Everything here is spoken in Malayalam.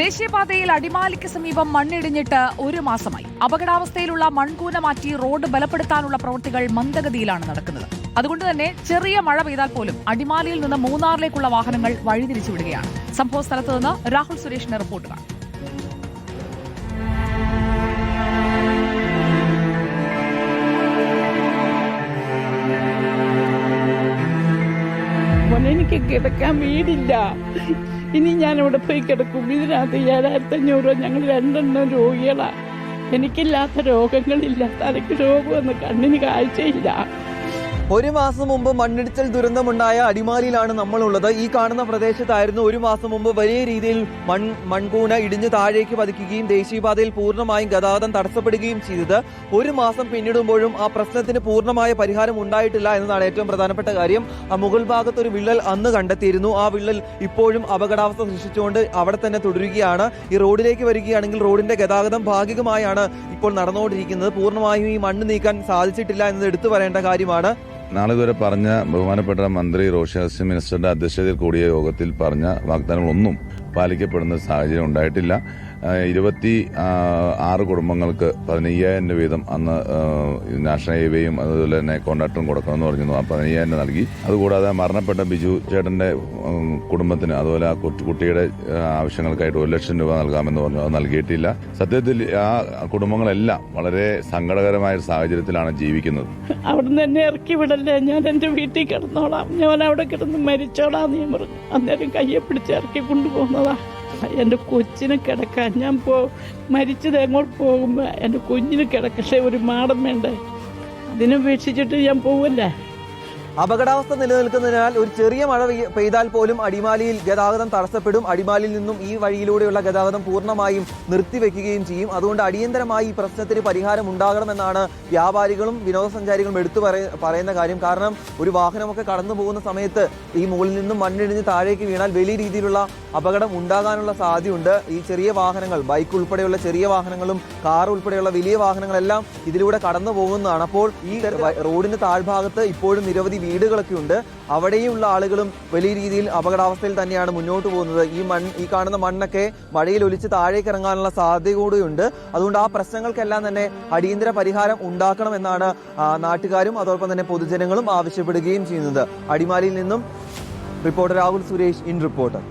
ദേശീയപാതയിൽ അടിമാലിക്ക് സമീപം മണ്ണിടിഞ്ഞിട്ട് ഒരു മാസമായി. അപകടാവസ്ഥയിലുള്ള മൺകൂന മാറ്റി റോഡ് ബലപ്പെടുത്താനുള്ള പ്രവൃത്തികൾ മന്ദഗതിയിലാണ് നടക്കുന്നത്. അതുകൊണ്ട് തന്നെ ചെറിയ മഴ പെയ്താൽ പോലും അടിമാലിയിൽ നിന്ന് മൂന്നാറിലേക്കുള്ള വാഹനങ്ങൾ വഴിതിരിച്ചുവിടുകയാണ്. സംഭവ സ്ഥലത്ത് നിന്ന് രാഹുൽ സുരേഷിന്റെ റിപ്പോർട്ട് എനിക്ക് കിടക്കാൻ വീടില്ല. ഇനി ഞാൻ അവിടെ പോയി കിടക്കും. ഇതിനകത്ത് ഏഴായിരത്തി അഞ്ഞൂറ് ഞങ്ങൾ രണ്ടെണ്ണം രോഗികളാണ് എനിക്കില്ലാത്ത രോഗങ്ങളില്ല. തലയ്ക്ക് രോഗമൊന്നും കണ്ണിന് കാഴ്ചയില്ല. ഒരു മാസം മുമ്പ് മണ്ണിടിച്ചൽ ദുരന്തമുണ്ടായ അടിമാലിയിലാണ് നമ്മളുള്ളത്. ഈ കാണുന്ന പ്രദേശത്തായിരുന്നു ഒരു മാസം മുമ്പ് വലിയ രീതിയിൽ മൺ മൺകൂന ഇടിഞ്ഞ് താഴേക്ക് പതിക്കുകയും ദേശീയപാതയിൽ പൂർണമായും ഗതാഗതം തടസ്സപ്പെടുകയും ചെയ്തത്. ഒരു മാസം പിന്നിടുമ്പോഴും ആ പ്രശ്നത്തിന് പൂർണമായ പരിഹാരം ഉണ്ടായിട്ടില്ല എന്നതാണ് ഏറ്റവും പ്രധാനപ്പെട്ട കാര്യം. ആ മുകൾ ഭാഗത്ത് ഒരു വിള്ളൽ അന്ന് കണ്ടെത്തിയിരുന്നു. ആ വിള്ളൽ ഇപ്പോഴും അപകടാവസ്ഥ സൃഷ്ടിച്ചുകൊണ്ട് അവിടെ തന്നെ തുടരുകയാണ്. ഈ റോഡിലേക്ക് വരികയാണെങ്കിൽ റോഡിന്റെ ഗതാഗതം ഭാഗികമായാണ് ഇപ്പോൾ നടന്നുകൊണ്ടിരിക്കുന്നത്. പൂർണമായും ഈ മണ്ണ് നീക്കാൻ സാധിച്ചിട്ടില്ല എന്നത് എടുത്തു പറയേണ്ട കാര്യമാണ്. നാളിതുവരെ പറഞ്ഞ ബഹുമാനപ്പെട്ട മന്ത്രി റോഷി അഗസ്റ്റിൻ മിനിസ്റ്ററുടെ അധ്യക്ഷതയിൽ കൂടിയ യോഗത്തിൽ പറഞ്ഞ വാഗ്ദാനങ്ങളൊന്നും പാലിക്കപ്പെടുന്ന സാഹചര്യം ഉണ്ടായിട്ടില്ല. ഇരുപത്തി ആറ് കുടുംബങ്ങൾക്ക് പതിനയ്യായിരം രൂപ വീതം അന്ന് നാഷണൽ ഹൈവേയും അതുപോലെ തന്നെ കോൺട്രാക്ടറും കൊടുക്കണമെന്ന് പറഞ്ഞിരുന്നു. ആ പതിനയ്യായിരം രൂപ നൽകി. അതുകൂടാതെ മരണപ്പെട്ട ബിജു ചേട്ടന്റെ കുടുംബത്തിന് അതുപോലെ ആ കുട്ടി- കുട്ടിയുടെ ആവശ്യങ്ങൾക്കായിട്ട് ഒരു ലക്ഷം രൂപ നൽകാമെന്ന് പറഞ്ഞു. അത് നൽകിയിട്ടില്ല. സത്യത്തിൽ ആ കുടുംബങ്ങളെല്ലാം വളരെ സങ്കടകരമായ സാഹചര്യത്തിലാണ് ജീവിക്കുന്നത്. അവിടുന്ന് എന്നെ ഇറക്കി വിടല്ലേ? ഞാൻ എന്റെ വീട്ടിൽ കിടന്നോളാം. ഞാൻ അവിടെ കിടന്ന് മരിച്ചോളാം നീ പറഞ്ഞു. അന്നേരം കയ്യെ പിടിച്ച് ഇറക്കി കൊണ്ടുപോകുന്നതാ. എന്റെ കൊച്ചിനെ കിടക്കാൻ ഞാൻ പോ മരിച്ചത് എങ്ങോട്ട് പോകുമ്പോൾ എന്റെ കുഞ്ഞിന് കിടക്കട്ടെ ഒരു മാടം വേണ്ടേ? അതിനെ വീക്ഷിച്ചിട്ട് ഞാൻ പോവല്ലേ? അപകടാവസ്ഥ നിലനിൽക്കുന്നതിനാൽ ഒരു ചെറിയ മഴ പെയ്താൽ പോലും അടിമാലിയിൽ ഗതാഗതം തടസ്സപ്പെടും. അടിമാലിയിൽ നിന്നും ഈ വഴിയിലൂടെയുള്ള ഗതാഗതം പൂർണമായും നിർത്തിവെക്കുകയും ചെയ്യും. അതുകൊണ്ട് അടിയന്തരമായി ഈ പ്രശ്നത്തിന് പരിഹാരം ഉണ്ടാകണമെന്നാണ് വ്യാപാരികളും വിനോദസഞ്ചാരികളും എടുത്തു പറയുന്ന കാര്യം. കാരണം ഒരു വാഹനമൊക്കെ കടന്നു പോകുന്ന സമയത്ത് ഈ മുകളിൽ നിന്നും മണ്ണിടിഞ്ഞ് താഴേക്ക് വീണാൽ വലിയ രീതിയിലുള്ള അപകടം ഉണ്ടാകാനുള്ള സാധ്യതയുണ്ട്. ഈ ചെറിയ വാഹനങ്ങൾ ബൈക്ക് ഉൾപ്പെടെയുള്ള ചെറിയ വാഹനങ്ങളും കാർ ഉൾപ്പെടെയുള്ള വലിയ വാഹനങ്ങളെല്ലാം ഇതിലൂടെ കടന്നു പോകുന്നതാണ്. അപ്പോൾ ഈ റോഡിന്റെ താഴ്ഭാഗത്ത് ഇപ്പോഴും നിരവധി വീടുകളൊക്കെ ഉണ്ട്. അവിടെയുള്ള ആളുകളും വലിയ രീതിയിൽ അപകടാവസ്ഥയിൽ തന്നെയാണ് മുന്നോട്ട് പോകുന്നത്. ഈ മൺ ഈ കാണുന്ന മണ്ണൊക്കെ മഴയിൽ ഒലിച്ച് താഴേക്ക് ഇറങ്ങാനുള്ള സാധ്യത കൂടിയുണ്ട് അതുകൊണ്ട് ആ പ്രശ്നങ്ങൾക്കെല്ലാം തന്നെ അടിയന്തര പരിഹാരം ഉണ്ടാക്കണമെന്നാണ് നാട്ടുകാരും അതോടൊപ്പം തന്നെ പൊതുജനങ്ങളും ആവശ്യപ്പെടുകയും ചെയ്യുന്നത്. അടിമാലിയിൽ നിന്നും reporter Rahul Suresh in reporter